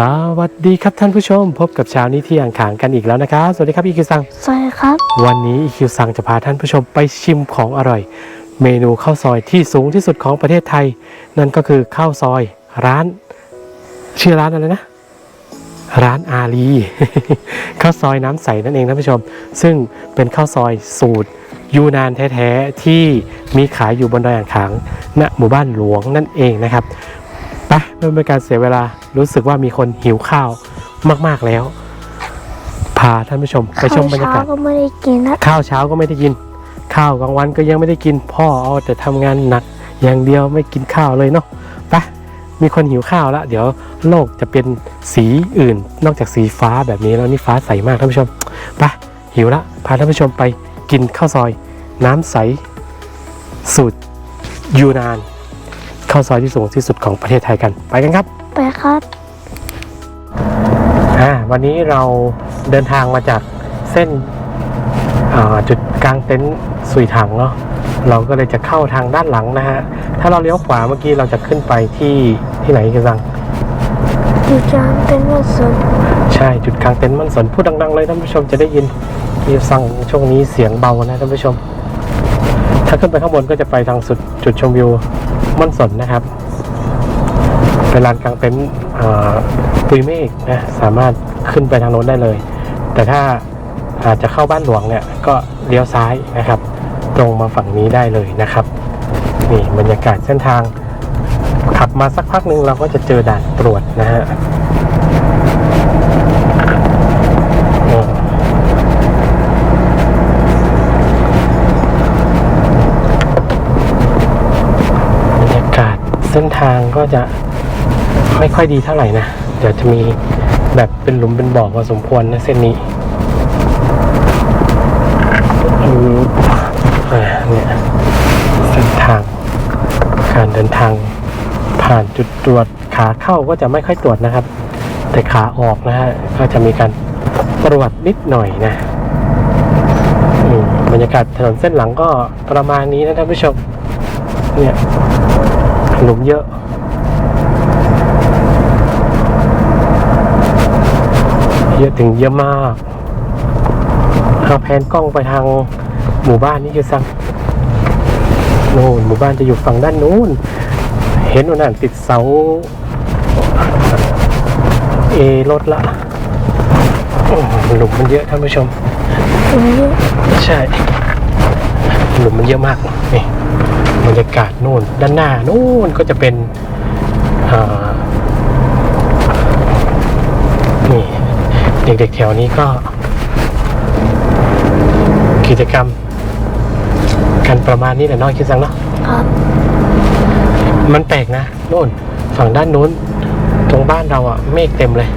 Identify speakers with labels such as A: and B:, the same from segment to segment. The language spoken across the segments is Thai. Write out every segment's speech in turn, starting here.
A: สวัสดีครับท่านผู้ชม พบกับเช้านี้ที่อ่างขางกันอีกแล้วนะครับ สวัสดีครับอีคิวซัง
B: สวัสดีครับ
A: วันนี้อีคิวซังจะพาท่านผู้ชมไปชิมของอร่อย เมนูข้าวซอยที่สูงที่สุดของประเทศไทย นั่นก็คือข้าวซอยร้าน ชื่อร้านอะไรนะ ร้านอาลีข้าวซอยน้ำใสนั่นเองท่านผู้ชม ซึ่งเป็นข้าวซอยสูตรยูนานแท้ๆที่มีขายอยู่บนดอยอ่างขางณหมู่บ้านหลวงนั่นเองนะครับ ไปเพื่อไม่เป็นการเสียเวลารู้สึกว่ามีคนหิวข้าวมากๆแล้ว พาท่านผู้ชมไปชมบรรยากาศ
B: ข้วเช้ก็ไม่ได้กินนะ
A: ข้าวเช้าก็ไม่ได้กิน ข้าวกลางวันก็ยังไม่ได้กิน พ่อเอาแต่ทำงานหนักอย่างเดียวไม่กินข้าวเลยเนาะไปมีคนหิวข้าวแล้ว เดี๋ยวโลกจะเป็นสีอื่น นอกจากสีฟ้าแบบนี้แล้วนี่ฟ้าใสมากท่านผู้ชมไปหิวละพาท่านผู้ชมไปกินข้าวซอย น้ำใสสูตรยูนาน ข้าวซอยที่สูงที่สุดของประเทศไทยกัน ไปกันครับ
B: ไปครับ
A: อ่าวันนี้เราเดินทางมาจากเส้นอ่าจุดกลางเต็นท์สุยถังเนาะเราก็เลยจะเข้าทางด้านหลังนะฮะ ถ้าเราเลี้ยวขวาเมื่อกี้เราจะขึ้นไปที่ที่ไหนกันซัง
B: อยู่จานเป็นวันศุกร์
A: ใช่จุดกลางเต็นท์มันสนพูดดัง ๆ เลยท่านผู้ชมจะได้ยินที่สั่งช่วงนี้เสียงเบานะท่านผู้ชม ถ้าขึ้นไปข้างบนก็จะไปทางสุดจุดชมวิว ม่อนสนนะครับ เป็นลานกลางเต็นท์ปุยเมฆนะสามารถขึ้นไปทางโน้นได้เลย แต่ถ้าอาจจะเข้าบ้านหลวงเนี่ยก็เลี้ยวซ้ายนะครับ ตรงมาฝั่งนี้ได้เลยนะครับนี่บรรยากาศเส้นทางขับมาสักพักหนึ่งเราก็จะเจอด่านตรวจนะฮะ ทางก็จะไม่ค่อยดีเท่าไหร่นะ เดี๋ยวจะมีแบบเป็นหลุมเป็นบ่อพอสมควรนะเส้นนี้เนี่ยเส้นทาง การเดินทางผ่านจุดตรวจขาเข้าก็จะไม่ค่อยตรวจนะครับ แต่ขาออกนะฮะก็จะมีการตรวจนิดหน่อยนะอืมบรรยากาศถนนเส้นหลังก็ประมาณนี้นะท่านผู้ชมเนี่ย หลุมเยอะเยอะถึงเยอะมากเอาแพนกล้องไปทางหมู่บ้านนี้จะสั่งนู่นหมู่บ้านจะอยู่ฝั่งด้านนู้น เห็นวันนั้นติดเสา เอรถละโอ้หลุมมันเยอะท่านผู้ชม
B: ตรงนี้
A: ใช่ หลุมมันเยอะมาก นี่ บรรยากาศนู่น ด้านหน้านู่นก็จะเป็นอ่านี่เด็กๆแถวนี้ก็ กิจกรรม กันประมาณนี้แหละเน้อยคิดสังเนาะ
B: ครับ
A: มันแปลกนะโน่น ฝั่งด้านนู้น ตรงบ้านเราอะเมฆเต็มเลย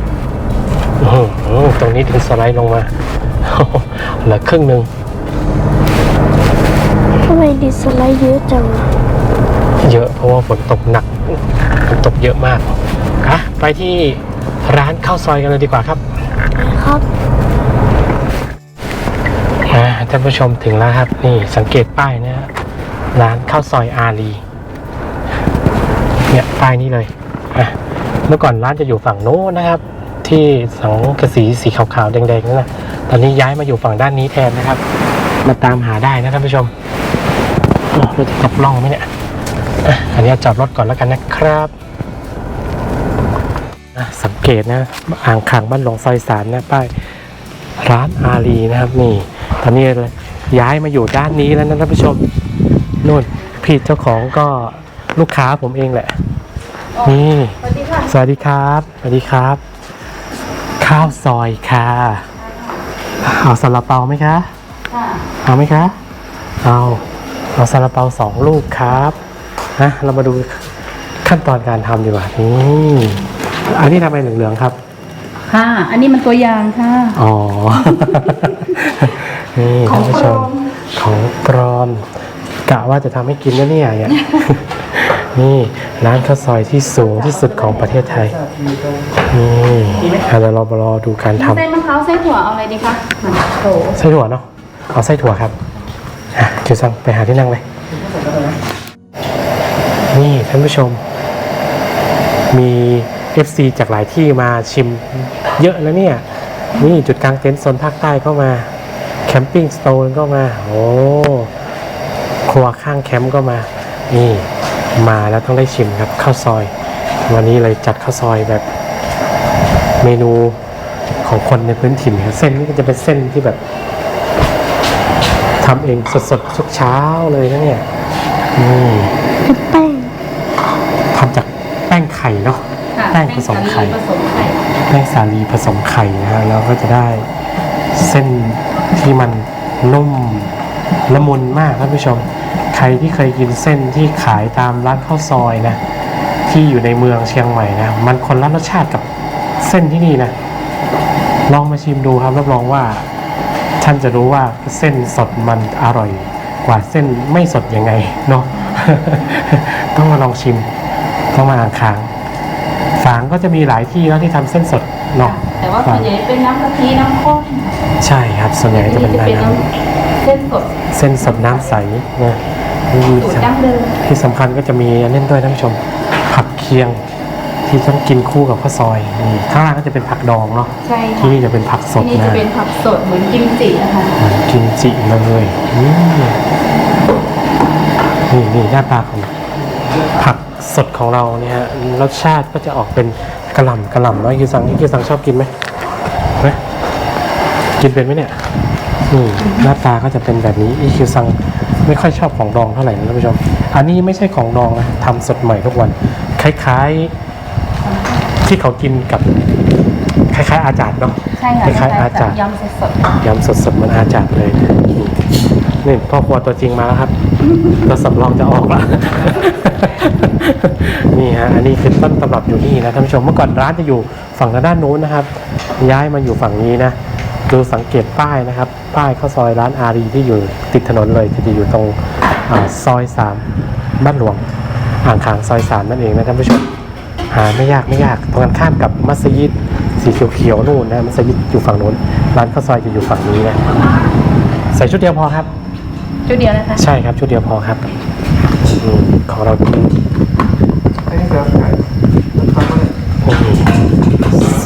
A: อื้อหือตรงนี้ถึงสไลด์ลงมาเหลือครึ่งหนึ่ง
B: ทำไมดิสไลด์เยอะจังอะ
A: เยอะเพราะว่าฝนตกหนักฝนตกเยอะมากอะไปที่ร้านข้าวซอยกันเลยดีกว่าครับ
B: ไปครับ
A: อ่าท่านผู้ชมถึงแล้วครับ นี่สังเกตป้ายนะฮะร้านข้าวซอยอารีเนี่ยป้ายนี้เลยอะเมื่อก่อนร้านจะอยู่ฝั่งโน้นนะครับ ที่สังกะสีสีขาวๆแดงๆนั่นนะตอนนี้ย้ายมาอยู่ฝั่งด้านนี้แทนนะครับ มาตามหาได้นะท่านผู้ชมโอ้ เราจะตกล่องไหมเนี่ยอะอันนี้จอดรถก่อนแล้วกันนะครับอะสังเกตนะ อ่างขางบ้านหลวงซอยสามนะป้ายร้านอารีนะครับนี่ ตอนนี้ย้ายมาอยู่ด้านนี้แล้วนะท่านผู้ชมนู่นพี่เจ้าของก็ลูกค้าผมเองแหละ นี่
C: สวัสดีค่ะ
A: สวัสดีครับสวัสดีครับ ข้าวซอยค่ะเอาซาลาเปาไหมคะ
C: ค่ะ
A: เอาไหมคะเอา เอาซาลาเปาสองลูกครับนะเรามาดูขั้นตอนการทำดีกว่านี่อันนี้ทำไมเหลืองๆครับ
C: ค่ะ อันนี้มันตัวอย่างค่ะ
A: อ๋อ นี่ท่านผู้ชมของปลอมกะว่าจะทำให้กินนะเนี่ยเนี่ย นี่ร้านข้าวซอยที่สูงที่สุดของประเทศไทย นี่อะเดี๋ยวเรามารอดูการทำ
C: เส้นมะพร้าวไส้ถั่วเอาอะไรดีคะโถ
A: ไส้ถั่วเนาะเอาไส้ถั่วครับ อะเดี๋ยวสั่งไปหาที่นั่งเลยนี่ท่านผู้ชม มี FC จากหลายที่มาชิมเยอะนะเนี่ย นี่จุดกลางเต็นท์โซนภาคใต้ก็มา แคมปิ้งสโตนก็มา โอ้ครัวข้างแคมป์ก็มา นี่มาแล้วต้องได้ชิมครับข้าวซอย วันนี้เลยจัดข้าวซอยแบบเมนูของคนในพื้นถิ่นเส้นนี่ก็จะเป็นเส้นที่แบบ ทำเองสดๆทุกเช้าเลยนะเนี่ยนี่
B: เป็นแป้ง
A: ทำจากแป้งไข่เนาะ
C: ค่ะ
A: แป้งผสมไข่
C: ผสมไข่
A: แป้งสาลีผสมไข่นะฮะแล้วก็จะได้เส้นที่มันนุ่มละมุนมากท่านผู้ชม ใครที่เคยกินเส้นที่ขายตามร้านข้าวซอยนะที่อยู่ในเมืองเชียงใหม่นะมันคนละรสชาติกับเส้นที่นี่นะ ลองมาชิมดูครับรับรองว่า ท่านจะรู้ว่าเส้นสดมันอร่อย กว่าเส้นไม่สดยังไงเนาะต้องมาลองชิมต้องมาอ่างค้างฝางก็จะมีหลายที่แล้วที่ทำเส้นสดเนาะ
C: แต่ว่าส่วนใหญ่เป็นน้ำกะทิน้ำข้น
A: ใช่ครับส่วนใหญ่จะเป็น
C: จะ
A: น้
C: เป็นน้ำเส้นสดำ
A: เส้นสดน้ำใสนะมี
C: สูตรดั้งเดิม
A: ที่สำคัญก็จะมีอันนั่นด้วยท่านผู้ชมผักเคียง ที่ต้องกินคู่กับข้าวซอยนี่ข้างล่างก็จะเป็นผักดองเนาะ
C: ใช่
A: ที่
C: ค่ะ
A: นี่จะเป็นผักส
C: ที่
A: ด
C: นี่จะ
A: นะ
C: เป็นผักสดเหมือนกิมจินะคะ
A: เหมือนกิมจิเลยอืมนี่นี่หน้าตาของผักสดของเราเนี่ยฮะรสชาติก็จะออกเป็นกระหล่ำกระหล่ำเนาะยูซังยูซังชอบกินไหมไหมกินเป็นไหมเนี่ยนี่หน้าตาก็จะเป็นแบบนี้อีคิวซังไม่ค่อยชอบของดองเท่าไหร่นะท่านผู้ชม อันนี้ไม่ใช่ของดองนะทำสดใหม่ทุกวัน คล้ายๆ ที่เขากินกับคล้ายๆ อาจารย์เนาะ
C: ใช่ค่ะ
A: คล้ายๆอาจารย์
C: ยำสดๆ
A: ยำสดๆเหมือนอาจารย์เลยนี่นี่พ่อครัวตัวจริงมาแล้วครับตัวสำรองจะออกแล้วนี่ฮะอันนี้คือต้นตำรับอยู่นี่นะท่านผู้ชมเมื่อก่อนร้านจะอยู่ฝั่งทางด้านนู้นนะครับ ย้ายมาอยู่ฝั่งนี้นะดูสังเกตป้ายนะครับ ป้ายข้าวซอยร้านอารีที่อยู่ติดถนนเลยจะอยู่ตรงอาซอยสามบ้านหลวงอ่างขางซอยสามนั่นเองนะท่านผู้ชม หาไม่ยากไม่ยากตรงกันข้ามกับมัสยิดสีเขียวๆนู่นนะมัสยิดอยู่ฝั่งนู้นร้านข้าวซอยจะอยู่ฝั่งนี้นะใส่ชุดเดียวพอครับ
C: ชุดเดียวนะคะ
A: ใช่ครับชุดเดียวพอครับอืมของเรากิน
D: อันนี้จะขายทำอะไร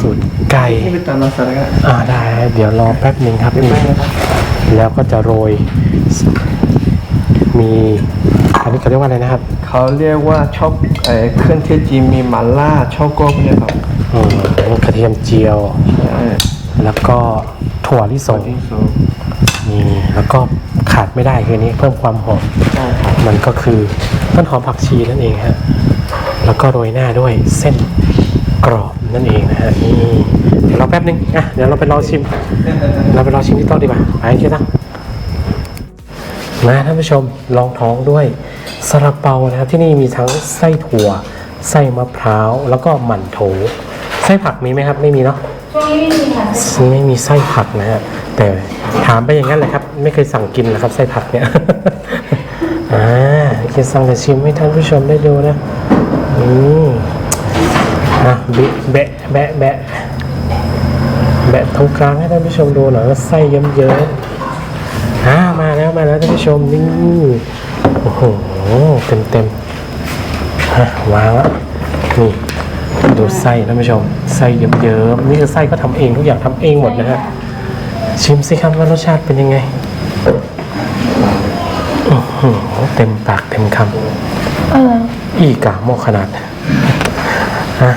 A: สูตรไก่
D: นี่เป็นตามราคาแล้วกัน
A: อ่าได้ฮะเดี๋ยวรอแป๊บหนึ่งครับ
D: เป็น
A: นี่
D: แป้งนะครับ
A: แล้วก็จะโรย มีอันนี้เขาเรียกว่าอะไรนะครับ
D: เขาเรียกว่าชอบเอ่อเครื่องเทศจีนมีหม่าล่าชอบโก้พวกเนี้ยครับ
A: อืมกระเทียมเจียว
D: ใช่
A: แล้วก็ถั่วลิสง
D: ที่สุด
A: นี่แล้วก็ขาดไม่ได้คืออนนี้เพิ่มความหอม
D: ใช่ครับ
A: มันก็คือต้นหอมผักชีนั่นเองฮะ แล้วก็โรยหน้าด้วยเส้นกรอบนั่นเองนะฮะนี่เดี๋ยวเราแป๊บนึงอะเดี๋ยวเราไปรอชิม เราไปรอชิมที่โต๊ะดีกว่าไปเชียวนะ มาท่านผู้ชมลองท้องด้วยซาลาเปานะครับที่นี่มีทั้งไส้ถั่ว ไส้มะพร้าว แล้วก็หมั่นโถไส้ผักมีไหมครับไม่มีเนาะ
C: ช่วงนี้ไม่มีค่ะ
A: ไม่มีไส้ผักนะฮะแต่ถามไปอย่างนั้นแหละครับ ไม่เคยสั่งกินนะครับไส้ผักเนี่ยอ่าจะสั่งจะชิมให้ท่านผู้ชมได้ดูนะอืมอะบิแบะแบะแบะแบะตรงกลางให้ท่านผู้ชมดูหน่อยว่าไส้เยิ้มเยิ้มๆ อ่ามาแล้วมาแล้วท่านผู้ชมนี่โอ้โหเต็มเต็มๆฮะวางแล้วนี่ดูไส้ท่านผู้ชมไส้เยิ้มๆนี่คือไส้ก็ทำเองทุกอย่างทำเองหมดนะฮะชิมสิครับว่ารสชาติเป็นยังไงอื้อหือเต็มปากเต็มค
B: เออำ
A: อีกาโมขนาดฮะ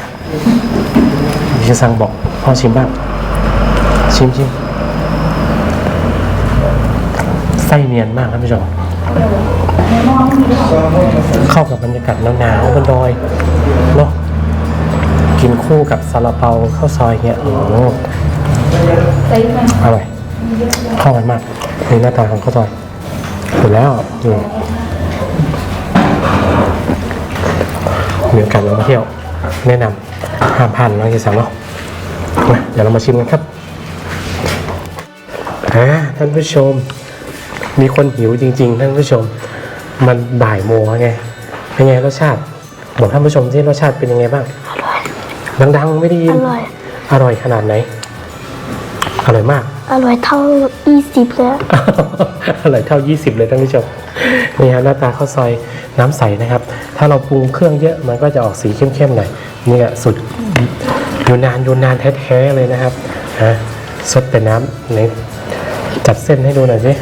A: พี่สั่งบอกพ่อชิมบ้างชิมชิม ไส้เนียนมากท่านผู้ชมเข้ากับบรรยากาศหนาวๆบนดอยเนาะกินคู่กับซาลาเปาข้าวซอยเงี้ยโอ้โหอร่อยเข้ากันมากนี่หน้าตาของข้าวซอยหมดแล้วอืมมีโอกาสลองมาเที่ยว แนะนำห้ามพลาดน้องที่สั่งเนาะมาเดี๋ยวเรามาชิมกันครับอ่าท่านผู้ชม มีคนหิวจริง ๆ ท่านผู้ชม มันบ่ายโมงแล้วไง เป็นไงรสชาติ บอกท่านผู้ชมที่รสชาติเป็นยังไงบ้างดังๆ ไม่ได้ยิ
B: อนร่อย
A: อร่อยขนาดไหน อร่อยมาก
B: อร่อยเท่ายี่สิบเลยอะ
A: อร่อยเท่า 20 เลยท่านผู้ชม นี่ฮะหน้าตาข้าวซอยน้ำใสนะครับ ถ้าเราปรุงเครื่องเยอะมันก็จะออกสีเข้มๆหน่อยนี่แหละสุดยูนานยูนานแท้ๆเลยนะครับฮะสดแต่น้ำไหนจัดเส้นให้ดูหน่อยสิ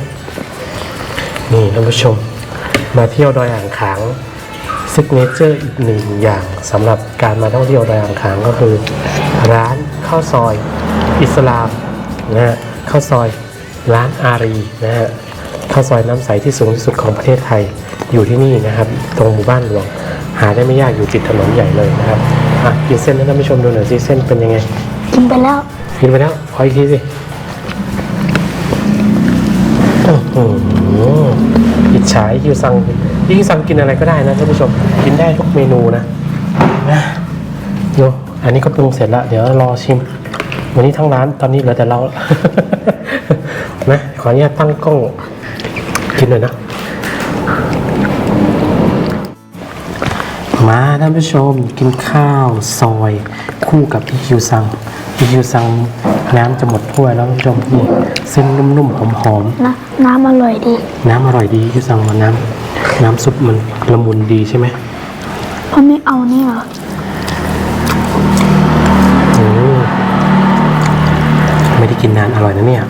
A: นี่ท่านผู้ชม มาเที่ยวดอยอ่างขางซิกเนเจอร์อีกหนึ่งอย่างสำหรับการมาท่องเที่ยวดอยอ่างขางก็คือ ร้านข้าวซอยอิสลามนะฮะข้าวซอยร้านอารีนะฮะข้าวซอยน้ำใสที่สูงที่สุดของประเทศไทยอยู่ที่นี่นะครับ ตรงหมู่บ้านหลวง หาได้ไม่ยากอยู่ติดถนนใหญ่เลยนะครับอะกินเส้นให้ท่านผู้ชมดูหน่อยสิเส้นเป็นยังไง
B: กินไปแล้ว
A: กินไปแล้วขออีกทีสิ อื้อหืออิจฉาคิวซังไอ้คิวซังกินอะไรก็ได้นะท่านผู้ชม กินได้ทุกเมนูนะนะดูอันนี้ก็ปรุงเสร็จแล้ว เดี๋ยวรอชิม วันนี้ทั้งร้านตอนนี้เหลือแต่เรานะขออนุญาตตั้งกล้องกินหน่อยนะ มาท่านผู้ชมกินข้าวซอย คู่กับอีคิวซัง อีคิวซังน้ำจะหมดถ้วยแล้วท่านผู้ชมนี่เส้นนุ่มๆหอม
B: นะน้ำอร่อยดี
A: ๆ น้ำอร่อยดีอีคิวซังมันน้ำน้ำซุปมันละมุนดีใช่ไหม
B: เพราะไม่เอานี่เหรอ
A: อืมไม่ได้กินนานอร่อยนะเนี่ย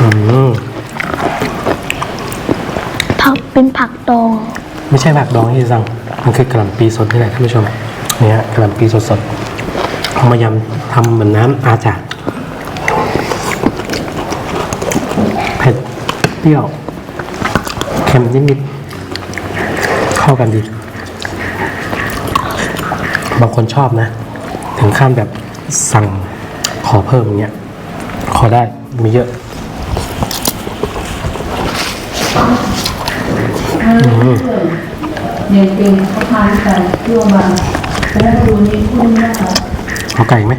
A: อืม
B: ผักเป็นผักดอง
A: ไม่ใช่ผักดองอีคิวซัง มันคือกระหล่ำปีสดนี่แหละท่านผู้ชมเนี่ยกระหล่ำปีสดๆเอามายำทำเหมือนน้ำอาจารย์เผ็ดเปรี้ยวเค็มนิดๆเข้ากันดี บางคนชอบนะ ถึงขั้นแบบสั่งขอเพิ่มเงี้ย ขอได้มีเยอะ
C: เนี่ยเองเขาพาไปที่โรงพยาบาลแล้วดูนี่พูดไม่ได้
A: เอาไก่ไหม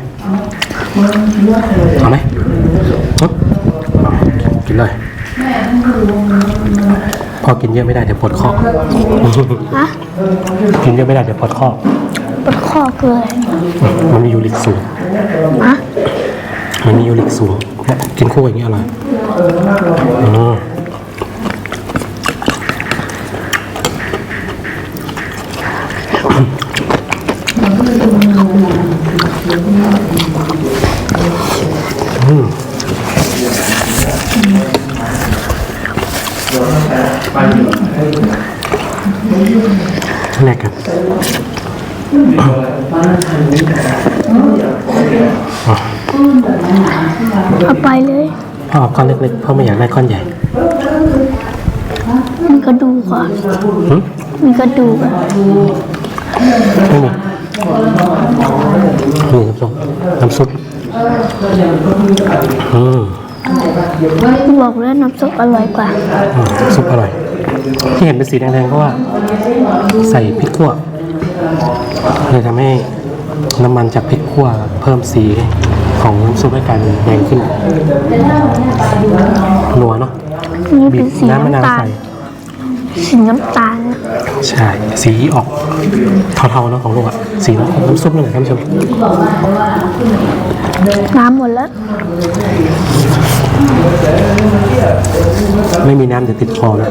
C: เลือดเลย
A: เอาไหมปึ๊บกินเลยพอกินเยอะไม่ได้เดี๋ยวปวดข้อ
B: ฮะ
A: กินเยอะไม่ได้เดี๋ยวปวดข้อ
B: ปวดข้อเกลือ
A: มันมียูริกสูง
B: ฮะ
A: มันมียูริกสูงเนี่ยกินคู่อย่างเงี้ยอร่อยอืมอื แลกกัน
B: เอาไปเลย
A: พ่อเอาก้อนเล็กๆเพราะไม่อยากได้ก้อนใหญ่
B: มีกระดูกอะ
A: หึ
B: มีกระดูกอะ
A: ไม่มี นี่น้ำซุปน้ำซุปอืม
B: บอกแล้วน้ำซุปอร่อยกว่า
A: อืมน้ำซุปอร่อย ที่เห็นเป็นสีแดงๆเพราะว่า ใส่พริกขั่วเลยทำให้น้ำมันจากพริกขั่วเพิ่มสีของน้ำซุปให้กลายเป็นแดงขึ้นนัวเนาะ
B: นี่
A: บี
B: เป็น
A: บ
B: สี
A: น้ำมะนาว
B: น้ำตาล
A: ใส่
B: สีน้ำตาลนะ
A: ใช่ สีออกเทาๆเนาะของลูกอะสีน้ำน้ำซุปนั่นแหละท่านผู้ชม
B: น้ำหมดแล้ว
A: ไม่มีน้ำเดี๋ยวติดคอนะ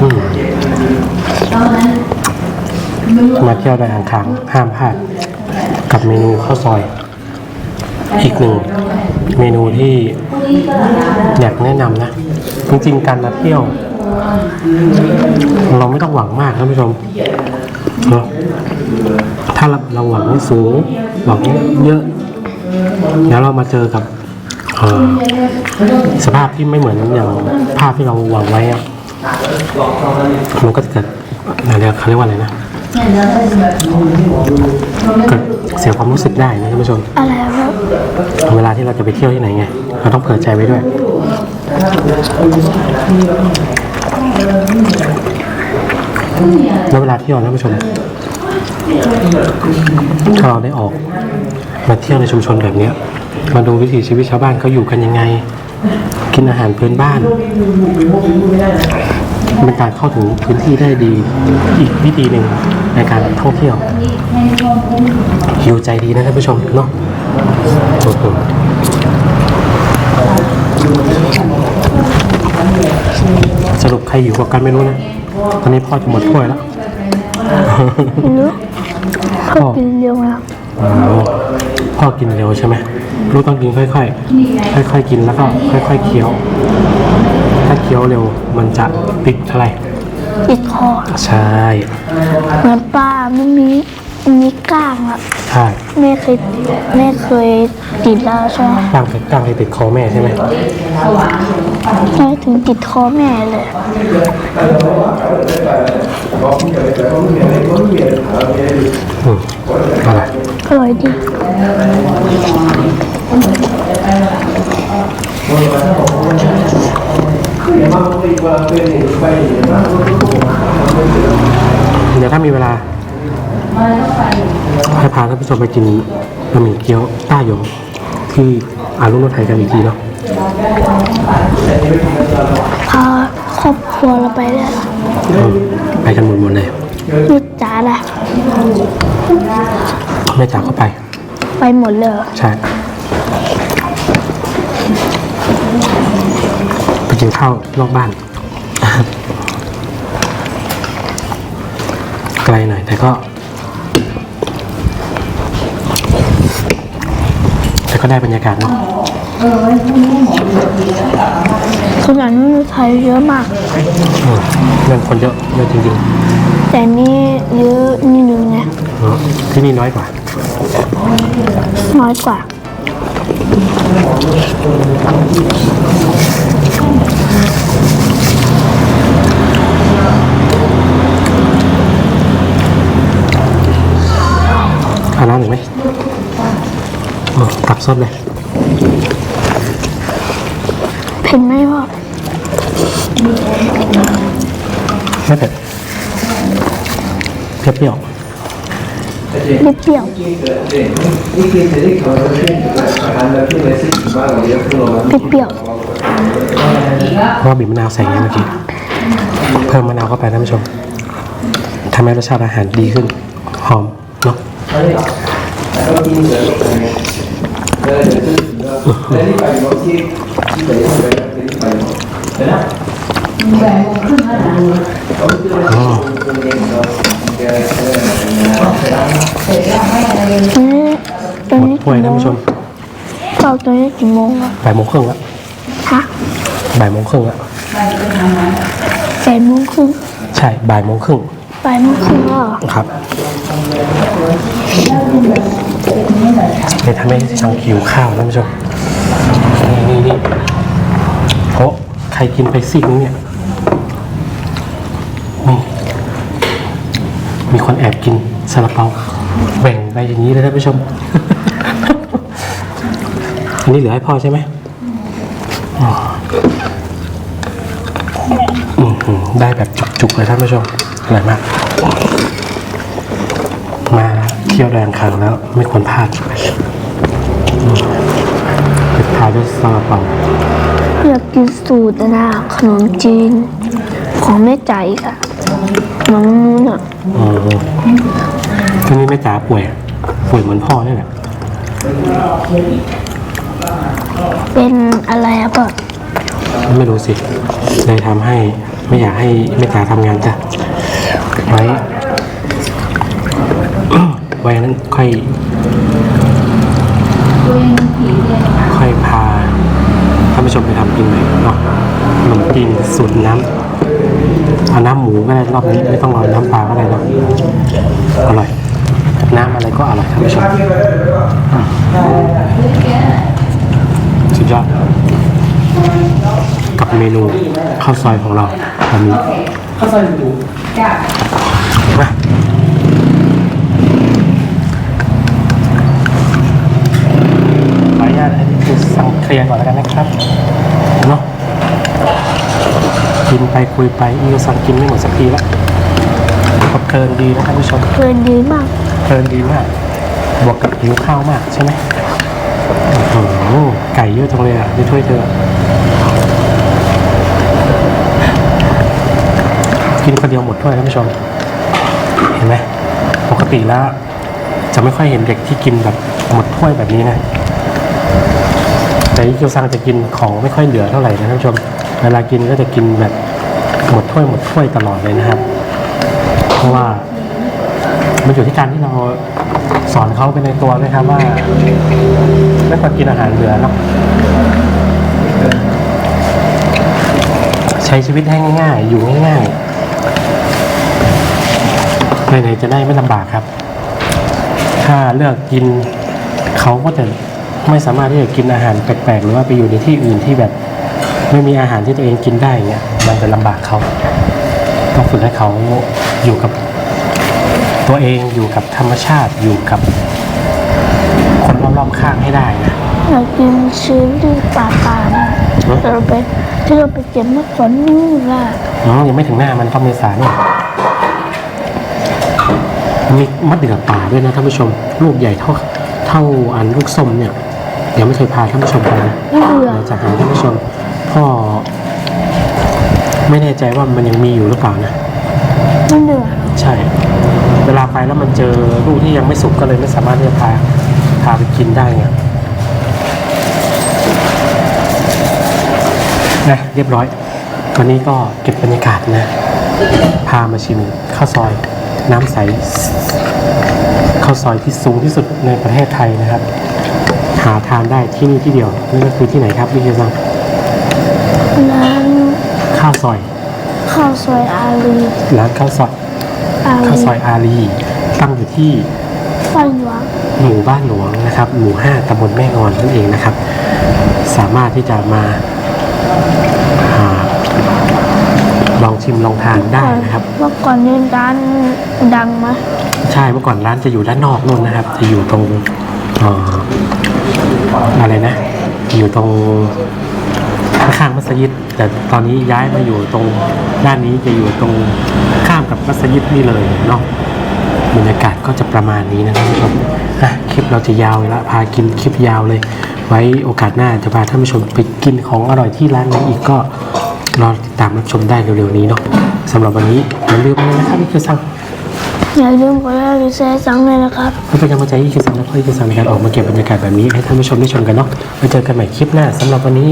A: อืมมาเที่ยวดอยอ่างขางห้ามพลาด กับเมนูข้าวซอย อีกหนึ่งเมนูที่ อยากแนะนำนะ จริงๆการมาเที่ยว เราไม่ต้องหวังมากท่านผู้ชมถ้าเราหวังสูงหวังเยอะ แล้วเรามาเจอกับสภาพที่ไม่เหมือนอย่างภาพที่เราหวังไว้มันก็จะเกิดอะไรเขาเรียกว่าอะไรนะเกิด สียความรู้สึกได้นะท่านผู้ชม
B: อะไรวะ
A: เวลาที่เราจะไปเที่ยวที่ไหนไง เราต้องเผื่อใจไว้ด้วย แล้วเวลาเที่ยวนะท่านผู้ชม ถ้าเราได้ออกมาเที่ยวในชุมชนแบบเนี้ยมาดูวิถีชีวิตชาวบ้านเขาอยู่กันยังไง กินอาหารพื้นบ้านเป็นการเข้าถึงพื้นที่ได้ดีอีกวิธีหนึ่งในการท่องเที่ยว หิวใจดีนะท่านผู้ชมเนาะโอ้โหสรุปใครอยู่กับกันไม่รู้นะ ตอนนี้พ่อจะหมดถ้วยแล้ว
B: ไม่รู้เขากินเร็วนะ
A: อ๋อพ่อกินเร็วใช่ไหมลูกต้องกินค่อยๆ ค่อยๆกินแล้วก็ค่อยๆเคี้ยว ถ้าเคี้ยวเร็วมันจะติดอะไร
B: ติดคอ
A: ใช่
B: เหมือนปลาไม่มี มีก้างอะ
A: ใช่
B: แม่เคยแม่เคยติดแล้วใช่ไหม
A: กล้างติดกล้างเลยติดคอแม่ใช่ไหม
B: แม่ถึงติดคอแม่เลย
A: อืมอะไร
B: อร่อยดี
A: เดี๋ยวถ้ามีเวลา ให้พาท่านผู้ชมไปกินบะหมี่เกี๊ยวต้าหยงที่อารุณรถไทยกันอีกทีเนาะ
B: พาครอบครัวเราไปเลย
A: อืมไปกันหมดหมดเลย
B: ลูกจ๋าล่ะ
A: แม่จ๋าก็ไป
B: ไปหมดเลยเหรอ
A: ใช่ ไปกินข้าวนอกบ้านไกลหน่อยแต่ก็ ก็ได้บรรยากาศเนาะ
B: คนอ่านหนังไทยเยอะมาก
A: อืมเรื่องคนเยอะเยอะจริง
B: แต่นี่เยอะนิดนึงนะ
A: ๆอืมที่นี่น้อยกว่า
B: น้อยกว่า
A: เอาน้ำหนึ่งไหม อืมตักซดเลย
B: เผ็ดไหมพ่อ
A: ไม่เผ็ดเปรี้ยว
B: ไม่เปรี้ยวไม่เปรี้ยว
A: ๆเพราะว่าบีบมะนาวใส่ไงเมื่อกี้ เพิ่มมะนาวเข้าไปท่านผู้ชมทำให้รสชาติอาหารดีขึ้น หอมเนาะอ๋อ
B: นี่ตอน
A: หมด
B: นี้
A: ถ้วยท่านผู้ชม
B: เราตอนนี้กี่โมงแล้ว
A: บ่ายโมงครึ่งละ
B: ฮะ
A: บ่ายโมงครึ่งละ
B: แปดโมงครึ่ง
A: ใช่บ่ายโมงครึ่ง
B: แปดโมงครึ่งแล้วเหรอ
A: ครับ เลยทำให้ช่างหิวข้าวท่านผู้ชมนี่นี่นี่โอ้ใครกินไปซีกนึงเนี่ยนี่มีคนแอบกินซาลาเปาแบ่งไปอย่างนี้เลยท่านผู้ชม อันนี้เหลือให้พ่อใช่ไหมได้แบบจุกๆเลยท่านผู้ชมอร่อยมาก เที่ยวแดงครั้งแล้ว ไม่ควรพลาดอืมปิดท้ายด้วยซาลาเปา
B: อยากกินสูตรนะขนมจีน ของแม่จ๋าอีกอะเหมือนนู้นอะ
A: อืมทีนี้แม่จ๋าป่วย ป่วยเหมือนพ่อนี่แหละ
B: เป็นอะไรอะพ่อ
A: ไม่รู้สิเลยทำให้ไม่อยากให้แม่จ๋าทำงานจ้ะไว้ ไว้นั้นค่อย ค่อยพาท่านผู้ชมไปทำกินใหม่เนาะขนมจีนสูตรน้ำเอาน้ำหมูก็ได้รอบนี้ไม่ต้องเอาน้ำปลาก็ได้เนาะอร่อย น้ำอะไรก็อร่อยท่านผู้ชมอืมสุดยอดกับเมนูข้าวซอยของเราวันนี้ ข้าวซอยหมูมาขออนุญาตให้คุณ สั่งเคลียร์ก่อนแล้วกันนะครับเนาะกินไปคุยไปอีกสั่งกินไม่หมดสักทีละก็เพลินดีนะท่านผู้ชม
B: เพลินดีมาก
A: เพลินดีมาก บวกกับหิวข้าวมากใช่ไหมโอ้โหไก่เยอะจังเลยอะในถ้วยเธอกินคนเดียวหมดถ้วยท่านผู้ชม เห็นไหมปกติแล้วจะไม่ค่อยเห็นเด็กที่กินแบบหมดถ้วยแบบนี้นะ แต่อีคิวซังจะกินของไม่ค่อยเหลือเท่าไหร่นะท่านผู้ชมมเวลากินก็จะกินแบบหมดถ้วยหมดถ้วยตลอดเลยนะครับ เพราะว่ามันอยู่ที่การที่เราสอนเขาไปในตัวด้วยครับว่าไม่ควรกินอาหารเหลือเนาะใช้ชีวิตให้ง่ายๆ อยู่ง่ายๆไหนๆจะได้ไม่ลำบากครับ ถ้าเลือกกินเขาก็จะ ไม่สามารถที่จะกินอาหารแปลกๆ หรือว่าไปอยู่ในที่อื่นที่แบบไม่มีอาหารที่ตัวเองกินได้เงี้ยมันจะลำบากเขาต้องฝึกให้เขาอยู่กับตัวเองอยู่กับธรรมชาติอยู่กับคนรอบๆข้างให้ได้นะ
B: อยากกินชีสที่ป่าป่าๆนะ
A: เนอะ
B: ที่เราไปที่เราไปเก็บเมื่อก่อนนู่นล่ะ
A: อ๋อยังไม่ถึงหน้ามันต้องเมษาเนี่ยมีมะเดื่อป่าด้วยนะท่านผู้ชม ลูกใหญ่เท่าเท่าอันลูกส้มเนี่ย เดี๋ยวไม่เคยพาท่านผู้ชมไปนะ
B: ไม่เบื่อ
A: เดี๋ยวจะหาท่านผู้ชมพ่อไม่แน่ใจว่ามันยังมีอยู่หรือเปล่านะ
B: ไม่เบื่อ
A: ใช่ เวลาไปแล้วมันเจอลูกที่ยังไม่สุกก็เลยไม่สามารถที่จะพาพาไปกินได้ไงนะเรียบร้อยวันนี้ก็เก็บบรรยากาศนะ พามาชิมข้าวซอยน้ำใสข้าวซอยที่สูงที่สุดในประเทศไทยนะครับ หาทานได้ที่นี่ที่เดียวนั่นก็คือที่ไหนครับพี่เคียวซัง
B: ร้าน
A: ข้าวซอย
B: ข้าวซอยอาลี
A: ร้านข้าวซอย
B: อา
A: ข้าว
B: ลี
A: ซอยอารีตั้งอยู่ที่
B: บ้านหลวง
A: หมู่บ้านหลวงนะครับ หมู่ห้าตำบลแม่งอนนั่นเองนะครับ สามารถที่จะมาอาลองชิมลองทานได้นะครับ
B: เมื่อก่อนนี่ร้านดังไหม
A: ใช่เมื่อก่อนร้านจะอยู่ด้านนอกนู่นนะครับ จะอยู่ตรงเอ่ออะไรนะ อยู่ตรงข้างมัสยิด แต่ตอนนี้ย้ายมาอยู่ตรงด้านนี้จะอยู่ตรงข้ามกับมัสยิดนี่เลยเนาะบรรยากาศก็จะประมาณนี้นะท่านผู้ชมอะคลิปเราจะยาวละพากินคลิปยาวเลย ไว้โอกาสหน้าจะพาท่านผู้ชมไปกินของอร่อยที่ร้านนี้อีกก็รอติดตามรับชมได้เร็วๆนี้เนาะสำหรับวันนี้อย่าลืมนะครับนี่คือสั่ง
B: อย่าลืมกดไลค์กดแชร์จังเลยนะครับ
A: เพื่อเป็นกำลังใจให้คิวซังและเพื่อคิวซังในการออกมาเก็บบรรยากาศแบบนี้ให้ท่านผู้ชมได้ชมกันเนาะไว้เจอกันใหม่คลิปหน้าสำหรับวันนี้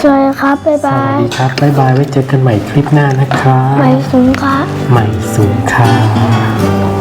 B: สวัสดีครับ บ๊าย
A: ส
B: บา
A: วัส
B: ย
A: ดีครับบ๊ายบายไว้เจอกันใหม่คลิปหน้านะครับ
B: ไปสูงครับ
A: ใหม่สูงค่ะ